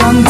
জানতাম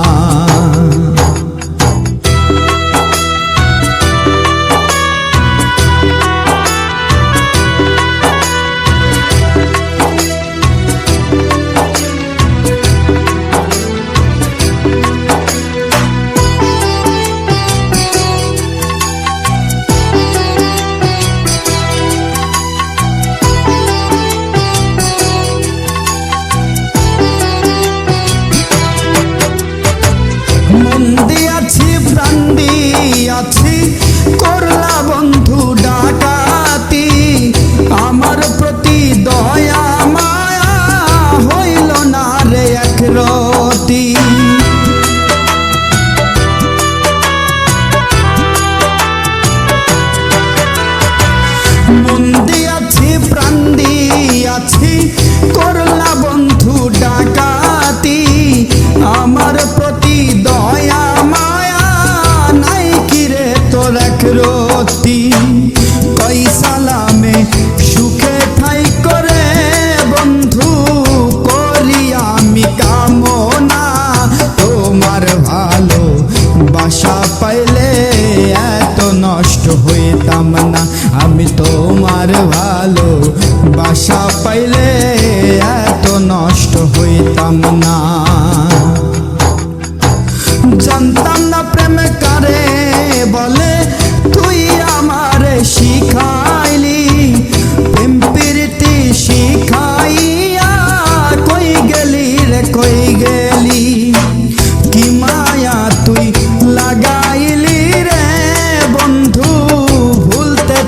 দিয়াছি না আমি তোমার ভালো বাসা পাইলে এত নষ্ট হইতাম না। জানতাম না প্রেম কারে